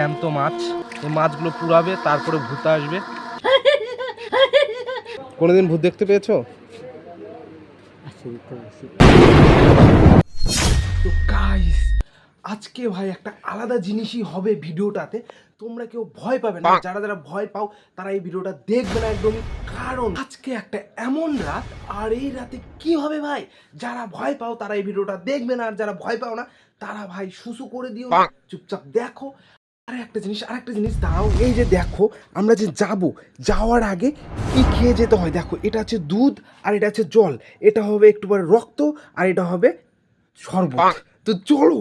জ্যান্ত মাছ। এই মাছগুলো পুরাবে তারপরে ভূত আসবে। কোনোদিন ভূত দেখতে পেয়েছ? তো গাইস আজকে ভাই একটা আলাদা জিনিসই হবে ভিডিওটাতে। তোমরা কেউ ভয় পাবে না। যারা যারা ভয় পাও তারা এই ভিডিওটা দেখবে না একদমই কারণ আজকে একটা এমন রাত আর এই রাতে কি হবে ভাই? যারা ভয় পাও তারা এই ভিডিওটা দেখবে না। আর যারা ভয় পাও না তারা ভাই সুসু করে দিও। চুপচাপ দেখো। আর একটা জিনিস আর একটা জিনিস দাঁড়াও এই যে দেখো আমরা যে যাব যাওয়ার আগে কি খেয়ে যেতে হয়? দেখো এটা হচ্ছে দুধ আর এটা হচ্ছে জল। এটা হবে একটু পরে রক্ত আর এটা হবে শরবত। তো চলো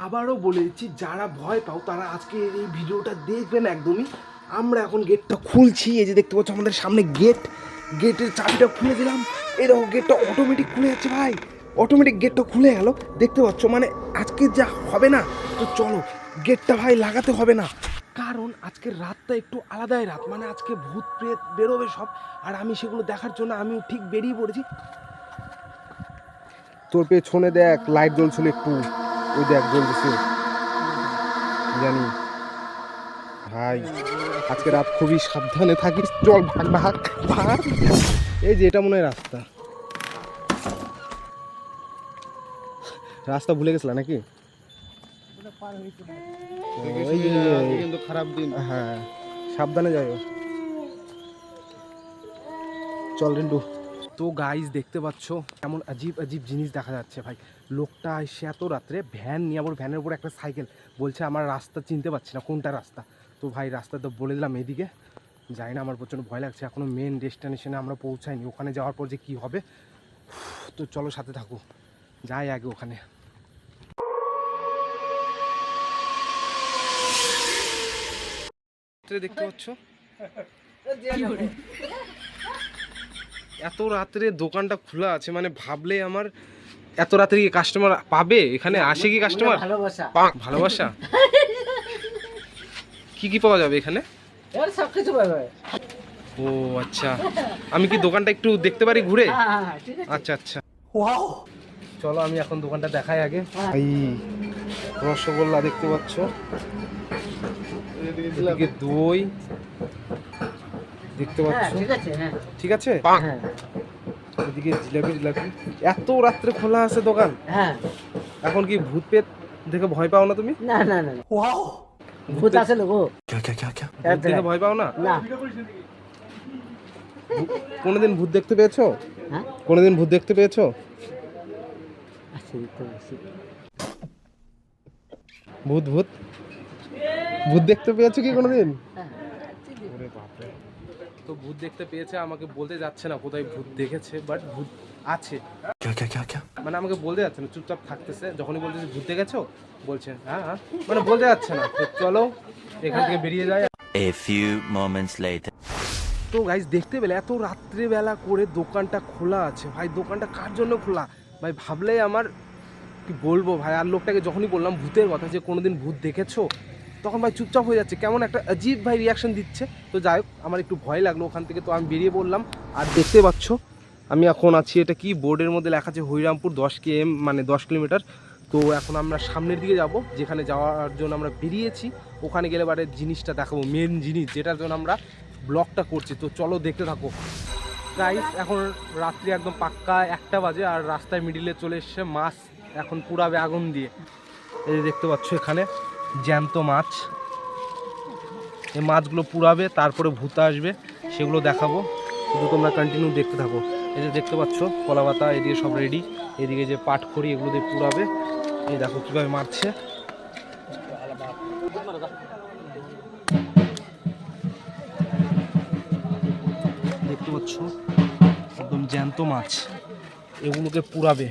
আবারও বলে দিচ্ছি যারা ভয় পাও তারা আজকে এই ভিডিওটা দেখবেন একদমই। আমরা এখন গেটটা খুলছি। এই যে দেখতে পাচ্ছ আমাদের সামনে গেট। গেটের চাবিটা খুলে দিলাম। এই দেখো গেটটা অটোমেটিক খুলে যাচ্ছে ভাই। অটোমেটিক গেটটা খুলে গেল। দেখতে পাচ্ছ মানে আজকে যা হবে না তো চলো গেটটা ভাই লাগাতে হবে না। কারণ আজকের রাতটা একটু আলাদাই রাত মানে আজকে ভূত প্রেত বেরোবে সব আর আমি সেগুলো দেখার জন্য আমি ঠিক বেরিয়ে পড়েছি। তোর পেছনে দেখ লাইট জ্বলছিল একটু। ওই দেখ জ্বলতেছে। জানি। ভাই আজকে রাত খুবই সাবধানে থাকিস। চল ভাগ ভাগ ভাগ। এই যে এটা মনে হয় রাস্তা। রাস্তা ভুলে গেছিলা নাকি? ওই কিন্তু খারাপ দিন হ্যাঁ সাবধানে যাইও। চল রিন্টু। তো গাইজ দেখতে পাচ্ছ এমন আজীব আজীব জিনিস দেখা যাচ্ছে ভাই। লোকটা এসে এত রাত্রে ভ্যান নিয়ে আবার ভ্যানের উপর একটা সাইকেল বলছে আমার রাস্তা চিনতে পারছি না কোনটা রাস্তা? তো ভাই রাস্তা তো বলে দিলাম এদিকে। যাই না আমার প্রচণ্ড ভয় লাগছে। এখনও মেন ডেস্টিনেশনে আমরা পৌঁছাইনি। ওখানে যাওয়ার পর যে কী হবে? তো চলো সাথে থাকো। যাই আগে ওখানে। দেখতে পাচ্ছ? এত রাত্রে দোকানটা খোলা আছে মানে ভাবলে আমার এত রাত্রে কি কাস্টমার পাবে? এখানে আসে কি কাস্টমার ভালোবাসা। ভালোবাসা? কি কি পাওয়া যাবে এখানে? সব কিছু ও আচ্ছা। আমি কি দোকানটা একটু দেখতে পারি ঘুরে? হ্যাঁ হ্যাঁ হ্যাঁ, আচ্ছা আচ্ছা। চলো আমি এখন দোকানটা দেখাই আগে। এই রসগোল্লা দেখতে পাচ্ছ। এদিকে দই দেখতে হ্যাঁ পাচ্ছ? ঠিক আছে হ্যাঁ। ঠিক আছে? হ্যাঁ। এদিকে জিলাপি জিলাপি। এত রাত্রে খোলা আছে দোকান? হ্যাঁ। এখন কি ভূত পেট দেখে ভয় পাও না তুমি? না না না ভূত আছে লোক। দেখে ভয় পাও না? না। কোনোদিন ভূত দেখতে পেয়েছ? হ্যাঁ? কোনোদিন ভূত দেখতে পেয়েছ? আচ্ছা ভূত ভূত। ভূত দেখতে পেয়েছ কি কোনোদিন? হ্যাঁ তো ভূত দেখতে পেয়েছে আমাকে বলতে যাচ্ছে না কোথায় ভূত দেখেছে বাট ভূত আছে। মানে আমাকে বলতে যাচ্ছে না চুপচাপ থাকতেছে যখনই বলতেছে ভূত দেখেছ বলছে হ্যাঁ হ্যাঁ। মানে বলতে যাচ্ছে না। তো চলো এখান থেকে বেরিয়ে যায় A few moments later. তো গাইজ দেখতে পেলে এত রাত্রেবেলা করে দোকানটা খোলা আছে। ভাই দোকানটা কার জন্য খোলা? ভাই ভাবলেই আমার কি বলব ভাই? আর লোকটাকে যখনই বললাম ভূতের কথা যে কোনোদিন ভূত দেখেছ তখন ভাই চুপচাপ হয়ে যাচ্ছে। কেমন একটা অজীব ভাই রিয়াকশন দিচ্ছে। তো যাই হোক, আমার একটু ভয় লাগল ওখান থেকে। তো আমি বেরিয়ে পড়লাম। আর দেখতে পাচ্ছ, আমি এখন আছি এটা কি বোর্ডের মধ্যে লেখা আছে হরিরামপুর দশ কে এম মানে দশ কিলোমিটার। তো এখন আমরা সামনের দিকে যাব, যেখানে যাওয়ার জন্য আমরা বেরিয়েছি। ওখানে গেলে বারে জিনিসটা দেখাবো মেন জিনিস, যেটার জন্য আমরা ব্লগটা করছি। তো চলো দেখতে থাকো। গাইস এখন রাত্রি একদম পাক্কা, একটা বাজে, আর রাস্তায় মিডিলে চলে এসছে মাছ। এখন পুরাবে আগুন দিয়ে। এই দেখতে পাচ্ছ এখানে। জ্যান্ত মাছ। এই মাছগুলো পুরাবে তারপরে ভূত আসবে, সেগুলো দেখাবো। শুধু তোমরা কন্টিনিউ দেখতে থাকো। এই যে দেখতে পাচ্ছ, কলা পাতা এদিকে সব রেডি এদিকে যে পাট খড়ি, এগুলো দিয়ে পুরাবে এই দেখো কীভাবে মারছে। দেখতে পাচ্ছ, একদম জ্যান্ত মাছ। এগুলোকে পুরাবে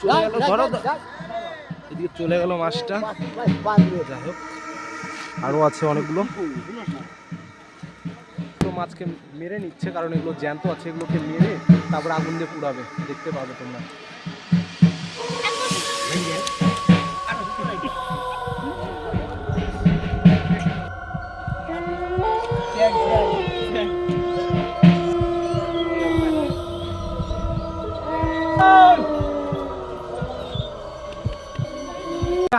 চলে গেল ধরো। এদিকে চলে গেল মাছটা। যাই হোক। আরও আছে অনেকগুলো। তো মাছকে মেরে নিচ্ছে কারণ এগুলো জ্যান্ত আছে এগুলোকে মেরে তারপর আগুন দিয়ে পুড়াবে। দেখতে পাবে তোমরা।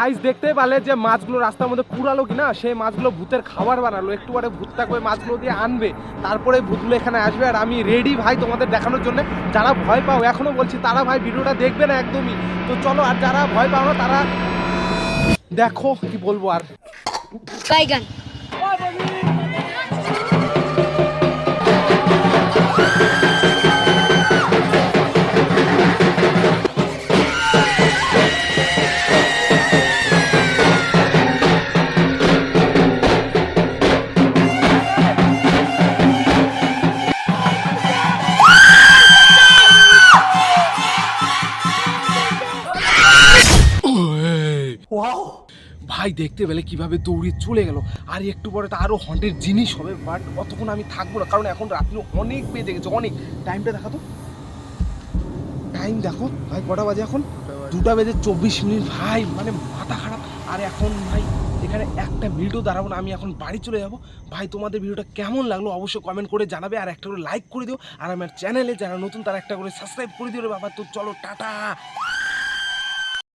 গাইস দেখতেই পারলে যে মাছগুলো রাস্তার মধ্যে পুরালো কিনা সেই মাছগুলো ভূতের খাবার বানালো। একটু পরে ভূত থাকবে মাছগুলো দিয়ে আনবে। তারপরে ভূতগুলো এখানে আসবে। আর আমি রেডি ভাই তোমাদের দেখানোর জন্য। যারা ভয় পাও এখনও বলছি তারা ভাই ভিডিওটা দেখবে না একদমই। তো চলো আর যারা ভয় পাও না তারা দেখো কি বলব আর। বাইগান ভাই দেখতে পেলে কীভাবে দৌড়ে চলে গেল। আর একটু পরে তো আরও হন্টের জিনিস হবে বাট অতক্ষণ আমি থাকব না কারণ এখন রাত্রি অনেক বেজে গেছে অনেক। টাইমটা দেখা তো। টাইম দেখো ভাই কটা বাজে এখন? দুটা বেজে। চব্বিশ মিনিট ভাই মানে মাথা খারাপ। আর এখন ভাই এখানে একটা মিনিটও দাঁড়াবো না আমি এখন বাড়ি চলে যাব। ভাই তোমাদের ভিডিওটা কেমন লাগল অবশ্যই কমেন্ট করে জানাবে আর একটা করে লাইক করে দিও। আর আমার চ্যানেলে যারা নতুন তারা একটা করে সাবস্ক্রাইব করে দিও রে বাবা। তো চলো টাটা!